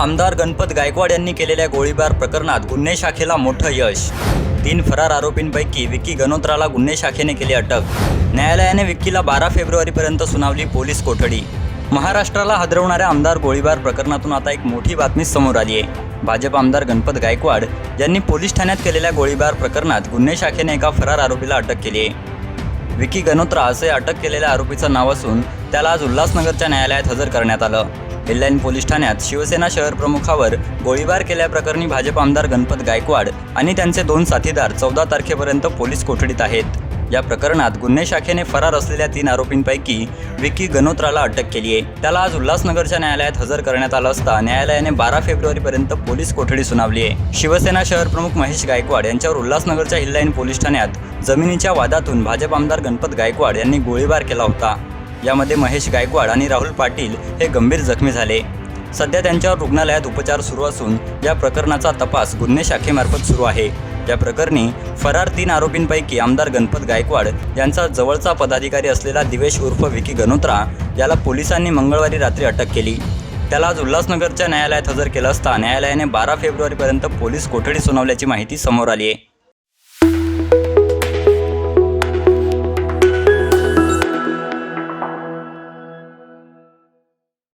आमदार गणपत गायकवाड यांनी केलेल्या गोळीबार प्रकरणात गुन्हे शाखेला मोठं यश. तीन फरार आरोपींपैकी विक्की गणोत्राला गुन्हे शाखेने केली अटक. न्यायालयाने विक्कीला बारा फेब्रुवारीपर्यंत सुनावली पोलीस कोठडी. महाराष्ट्राला हादरवणाऱ्या आमदार गोळीबार प्रकरणातून आता एक मोठी बातमी समोर आली आहे. भाजप आमदार गणपत गायकवाड यांनी पोलीस ठाण्यात केलेल्या गोळीबार प्रकरणात गुन्हे शाखेने एका फरार आरोपीला अटक केली आहे. विकी गणोत्रा असे अटक केलेल्या आरोपीचं नाव असून त्याला आज उल्हासनगरच्या न्यायालयात हजर करण्यात आलं. हेडलाईन पोलीस ठाण्यात शिवसेना शहर प्रमुखावर गोळीबार केल्याप्रकरणी भाजप आमदार गणपत गायकवाड आणि त्यांचे दोन साथीदार चौदा तारखेपर्यंत पोलीस कोठडीत आहेत. या प्रकरणात गुन्हे शाखेने फरार असलेल्या तीन आरोपींपैकी विकी गनोत्राला अटक केली आहे. त्याला आज उल्हासनगरच्या न्यायालयात हजर करण्यात आलं असता न्यायालयाने बारा फेब्रुवारीपर्यंत पोलीस कोठडी सुनावली आहे. शिवसेना शहर प्रमुख महेश गायकवाड यांच्यावर उल्हासनगरच्या हिल्लाईन पोलीस ठाण्यात जमिनीच्या वादातून भाजप आमदार गणपत गायकवाड यांनी गोळीबार केला होता. यामध्ये महेश गायकवाड आणि राहुल पाटील हे गंभीर जखमी झाले. सध्या त्यांच्यावर रुग्णालयात उपचार सुरू असून या प्रकरणाचा तपास गुन्हे शाखेमार्फत सुरू आहे. या प्रकरणी फरार तीन आरोपींपैकी आमदार गणपत गायकवाड यांचा जवळचा पदाधिकारी असलेला दिवेश उर्फ विकी गनोत्रा याला पोलिसांनी मंगळवारी रात्री अटक केली. त्याला आज उल्हासनगरच्या न्यायालयात हजर केलं असता न्यायालयाने बारा फेब्रुवारीपर्यंत पोलीस कोठडी सुनावल्याची माहिती समोर आली आहे.